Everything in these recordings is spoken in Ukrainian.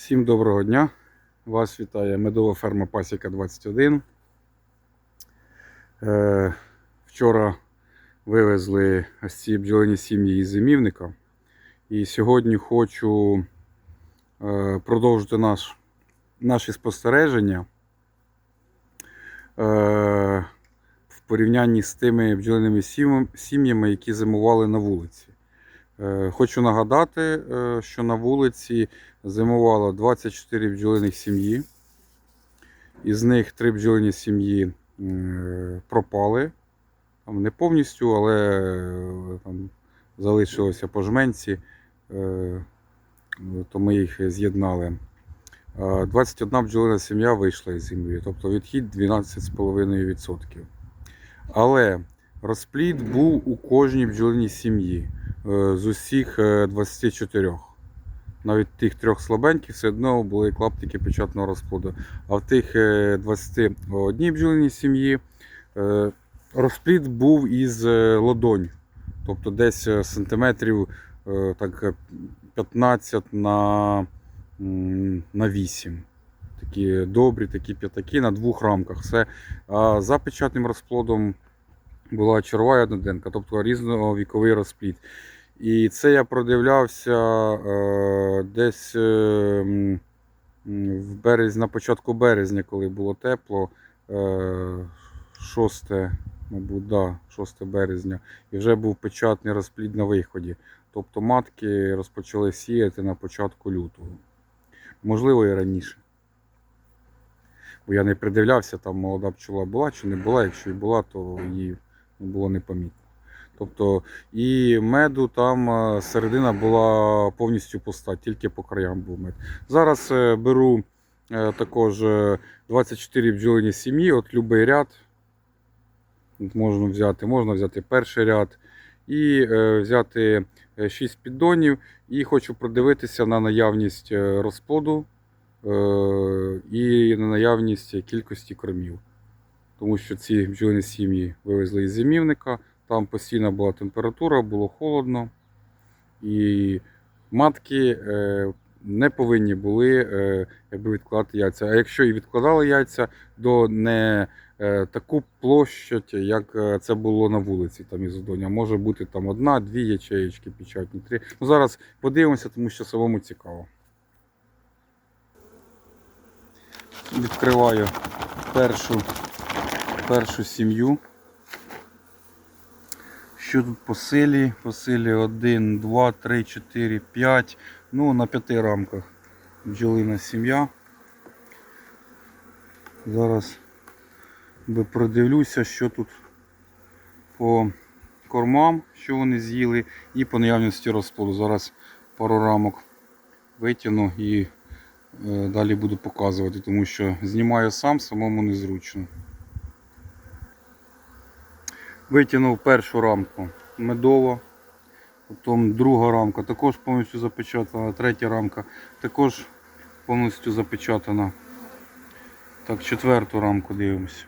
Всім доброго дня! Вас вітає медова ферма Пасіка 21. Е, вчора вивезли ось ці бджолині сім'ї із зимівника. І сьогодні хочу е, продовжити наш, наші спостереження е, в порівнянні з тими бджолиними сім'ями, які зимували на вулиці. Е, Хочу нагадати, е, що на вулиці зимувало 24 бджолиних сім'ї. Із них 3 бджолині сім'ї е, пропали. Там не повністю, але там залишилося по жменці, то ми їх з'єднали. Е, 21 бджолина сім'я вийшла із землі, тобто відхід 12,5%. Але розплід був у кожній бджолиній сім'ї з усіх е, 24. Навіть тих трьох слабеньких все одно були клаптики печатного розплоду. А в тих е, 21 бджолиній сім'ї е, розплід був із е, ладонь. Тобто десь е, сантиметрів е, так, е, 15 на, на 8. Такі добрі, такі п'ятаки на двох рамках. Все. А за печатним розплодом була чергова і одноденка, тобто різновіковий розплід. І це я продивлявся е, десь е, в березні, на початку березня, коли було тепло, е, 6, мабуть, да, 6 березня, і вже був печатний розплід на виході. Тобто матки розпочали сіяти на початку лютого. Можливо, і раніше. Бо я не придивлявся, там молода пчола була чи не була. Якщо і була, то її було непомітно. Тобто і меду там е, середина була повністю пуста, тільки по краям був мед. Зараз е, беру е, також е, 24 бджолині сім'ї, от любий ряд. Можна взяти, можна взяти перший ряд і взяти 6 піддонів. І хочу продивитися на наявність розплоду і на наявність кількості кормів. Тому що ці бджолині сім'ї вивезли із зимівника. Там постійна була температура, було холодно. І матки е, не повинні були е, якби відкладати яйця. А якщо і відкладали яйця, то не е, таку площадь, як це було на вулиці там із Удоня. Може бути там одна, дві ячеєчки печатні, три. Ну, зараз подивимося, тому що самому цікаво. Відкриваю першу, першу сім'ю. Що тут по силі? По силі 1, 2, 3, 4, 5. Ну, на п'яти рамках бджолина сім'я. Зараз би продивлюся, що тут по кормам, що вони з'їли, і по наявності розплоду. Зараз пару рамок витягну і е, далі буду показувати, тому що знімаю сам, самому незручно. Витягнув першу рамку медова, потім друга рамка також повністю запечатана, третя рамка також повністю запечатана. Так, четверту рамку дивимося.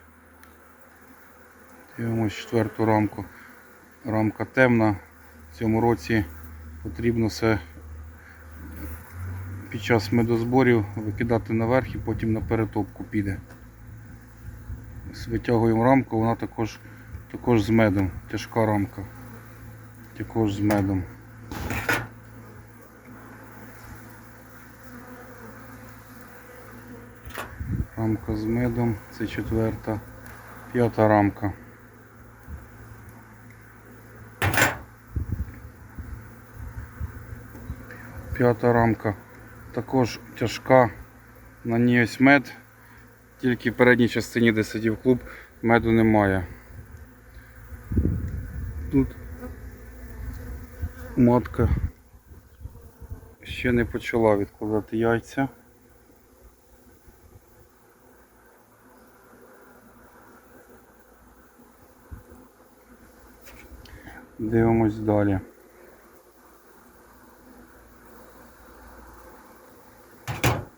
Дивимось четверту рамку. Рамка темна. В цьому році потрібно все під час медозборів викидати наверх і потім на перетопку піде. Витягуємо рамку, вона також також з медом, тяжка рамка. Також з медом. Рамка з медом, це четверта, п'ята рамка. П'ята рамка також тяжка. На ній ось мед. Тільки в передній частині, де сидів клуб, меду немає. Тут матка ще не почала відкладати яйця. Дивимось далі.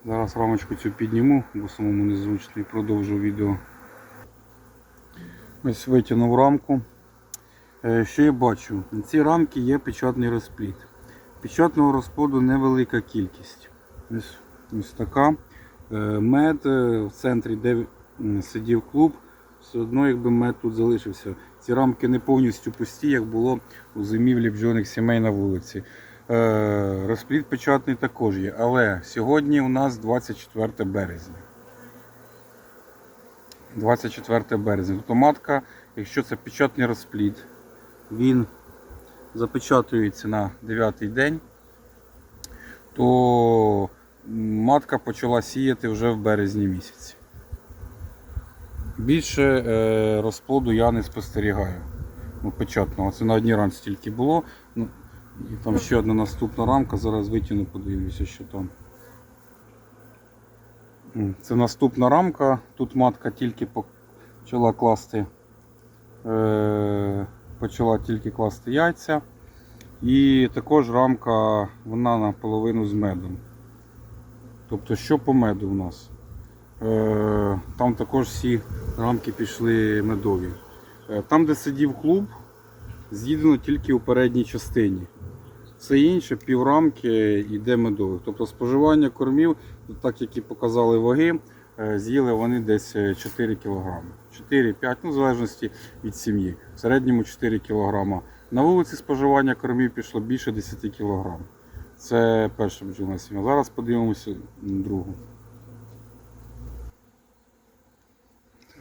Зараз рамочку цю підніму, бо самому незручно і продовжу відео. Ось витягнув рамку. Е, Що я бачу? На цій рамці є печатний розплід. Печатного розплоду невелика кількість. Ось Ось така. Е, Мед е, в центрі, де сидів клуб, все одно якби мед тут залишився. Ці рамки не повністю пусті, як було у зимівлі бджолиних сімей на вулиці. Розплід печатний також є, але сьогодні у нас 24 березня. 24 березня. Тобто матка, якщо це печатний розплід, він запечатується на 9 день, то матка почала сіяти вже в березні місяці. Більше е, розплоду я не спостерігаю. Ну, печатного. Це на одній рамці тільки було. Ну, і там ще одна наступна рамка, зараз витягну, подивлюся, що там. Це наступна рамка. Тут матка тільки почала класти, е, почала тільки класти яйця. І також рамка вона наполовину з медом. Тобто, що по меду у нас? Е, Там також всі рамки пішли медові. Е, Там, де сидів клуб, з'їдено тільки у передній частині. Все інше піврамки йде медових. Тобто споживання кормів, так як і показали ваги, з'їли вони десь е, 4 кг. 4-5, ну в залежності від сім'ї. В середньому 4 кг. На вулиці споживання кормів пішло більше 10 кг. Це перша бджолина сім'я. Зараз подивимося другу.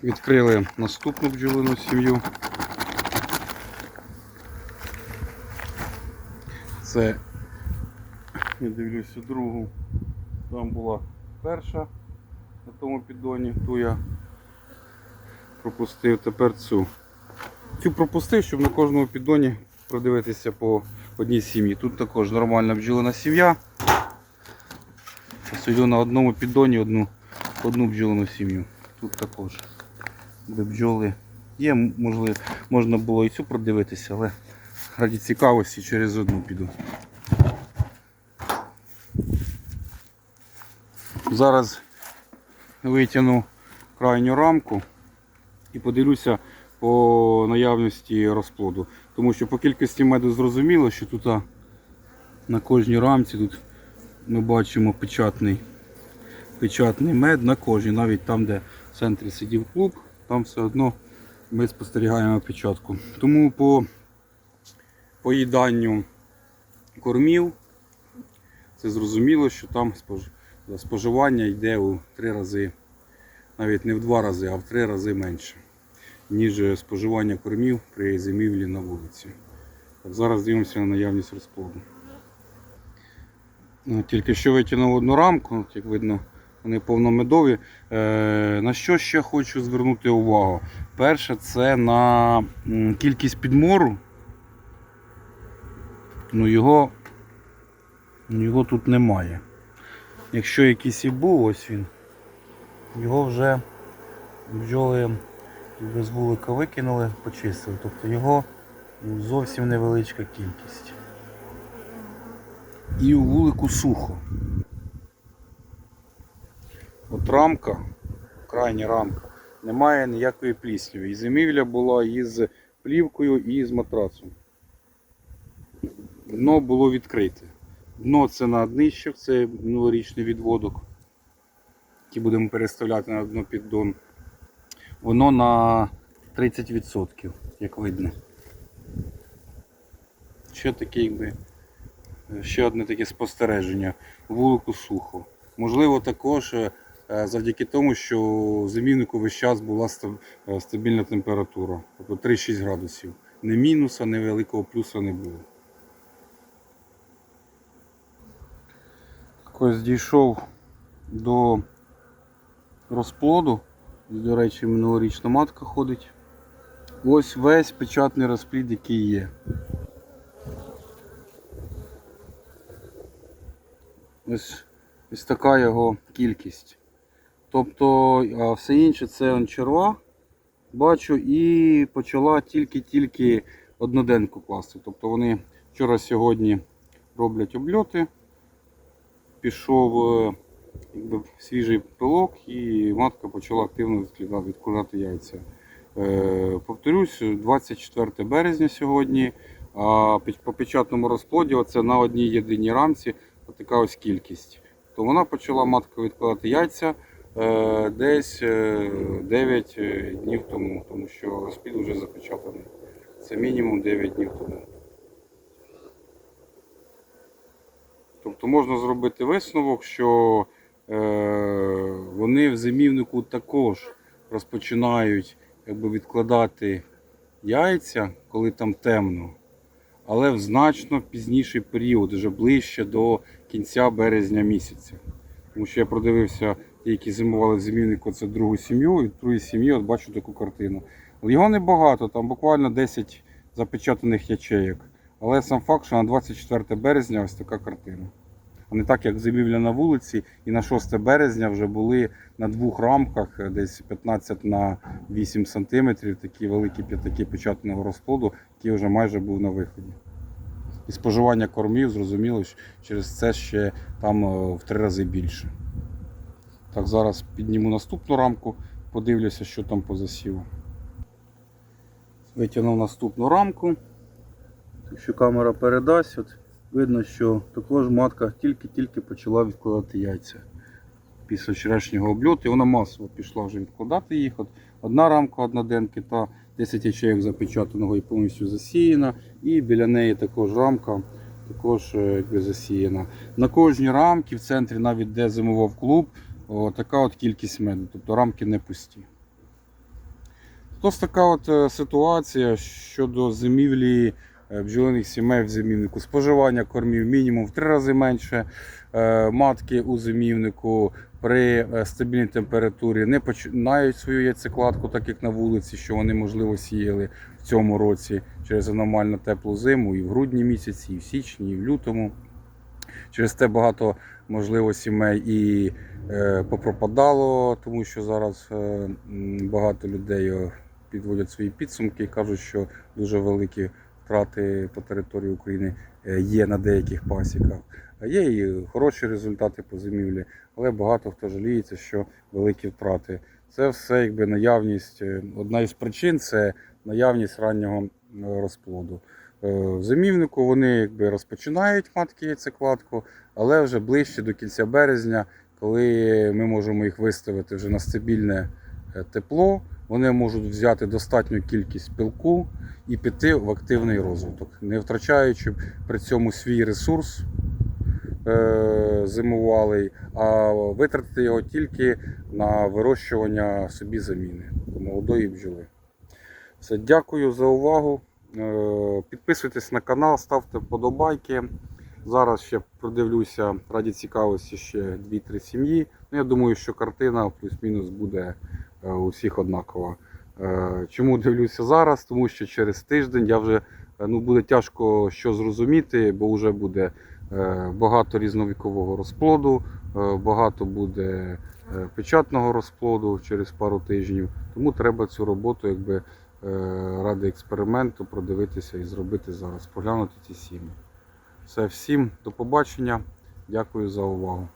Відкрили наступну бджолину сім'ю. Це я дивлюся другу. Там була перша на тому піддоні, ту я пропустив тепер цю. Цю пропустив, щоб на кожному піддоні продивитися по одній сім'ї. Тут також нормальна бджолина сім'я. Сидю на одному піддоні одну, одну бджолину сім'ю. Тут також де бджоли є, можливо, можна було і цю продивитися, але раді цікавості через одну піду. Зараз витягну крайню рамку і подивлюся по наявності розплоду. Тому що по кількості меду зрозуміло, що тут на кожній рамці тут ми бачимо печатний, печатний мед на кожній, навіть там, де в центрі сидів клуб, там все одно ми спостерігаємо печатку. Тому по поїданню кормів це зрозуміло, що там спож- споживання йде у три рази, навіть не в два рази, а в три рази менше, ніж споживання кормів при зимівлі на вулиці. Так, зараз дивимося на наявність розплоду. Ну, Тільки що витягнув одну рамку, як видно, вони повномедові. Е, на що ще хочу звернути увагу? Перше, це на кількість підмору. Ну його, його тут немає. Якщо якийсь і був, ось він, його вже бджоли без вулика викинули, почистили. Тобто його зовсім невеличка кількість. І у вулику сухо. От рамка, крайня рамка, немає ніякої плісняві. І зимівля була із плівкою і з матрацом. Дно було відкрите. Дно це на днищах, це минулорічний відводок, який будемо переставляти на дно піддон. Воно на 30%, як видно. Ще таке, якби, ще одне таке спостереження. Вулику сухо. Можливо, також е, завдяки тому, що в зимівнику весь час була е, стабільна температура. Тобто 3-6 градусів. Не мінуса, не великого плюса не було. Ось дійшов до розплоду. До речі, минулорічна матка ходить. Ось весь печатний розплід, який є. Ось, ось така його кількість. Тобто, а все інше це он черва, бачу, і почала тільки-тільки одноденку класти. Тобто вони вчора-сьогодні роблять обльоти. Пішов е, якби, свіжий пилок і матка почала активно відкладати, яйця. Е, повторюсь, 24 березня сьогодні, а по печатному розплоді це на одній єдиній рамці така ось кількість. то вона почала матка відкладати яйця е, десь е, 9 е, днів тому, тому що розплід вже запечатаний. Це мінімум 9 днів тому. Тобто можна зробити висновок, що е, вони в зимівнику також розпочинають якби, відкладати яйця, коли там темно, але в значно пізніший період, вже ближче до кінця березня місяця. Тому що я продивився ті, які зимували в зимівнику, це другу сім'ю, і в другій сім'ї от бачу таку картину. Його небагато, там буквально 10 запечатаних ячеїк. Але сам факт, що на 24 березня ось така картина. Не так, як зимівля на вулиці, і на 6 березня вже були на двох рамках, е, десь 15 на 8 сантиметрів, такі великі п'ятаки печатаного розплоду, який вже майже був на виході. І споживання кормів, зрозуміло, через це ще там е, в три рази більше. Так, зараз підніму наступну рамку, подивлюся, що там по засіву. Витягнув наступну рамку. Якщо камера передасть, от видно, що також матка тільки-тільки почала відкладати яйця після вчорашнього обльоту. І вона масово пішла вже відкладати їх. От одна рамка одноденки та 10 ячеїв запечатаного і повністю засіяна. І біля неї також рамка також е, якби засіяна. На кожній рамці в центрі, навіть де зимував клуб, о, така от кількість меду, тобто рамки не пусті. Ось така от е, ситуація щодо зимівлі бджолиних сімей в зимівнику. Споживання кормів мінімум в три рази менше. Е, Матки у зимівнику при е, стабільній температурі не починають свою яйцекладку, так як на вулиці, що вони можливо сіяли в цьому році через аномально теплу зиму і в грудні місяці, і в січні, і в лютому. Через те багато можливо сімей і е, попропадало, тому що зараз е, багато людей е, підводять свої підсумки і кажуть, що дуже великі втрати по території України е, є на деяких пасіках. А Є і хороші результати по зимівлі, але багато хто жаліється, що великі втрати. Це все якби наявність. е, Одна із причин це наявність раннього е, розплоду. Е, В зимівнику вони якби розпочинають матки яйцекладку, але вже ближче до кінця березня, коли ми можемо їх виставити вже на стабільне е, тепло, вони можуть взяти достатню кількість пилку і піти в активний розвиток, не втрачаючи при цьому свій ресурс е, зимувалий, а витратити його тільки на вирощування собі заміни до молодої бджоли. Все, дякую за увагу. Е, Підписуйтесь на канал, ставте вподобайки. Зараз ще продивлюся раді цікавості ще 2-3 сім'ї. Ну, я думаю, що картина плюс-мінус буде е, у всіх однакова. Е, Чому дивлюся зараз? Тому що через тиждень я вже е, ну, буде тяжко що зрозуміти, бо вже буде багато різновікового розплоду, багато буде печатного розплоду через пару тижнів. Тому треба цю роботу якби, ради експерименту продивитися і зробити зараз, поглянути ці сім'ї. Все, всім до побачення. Дякую за увагу.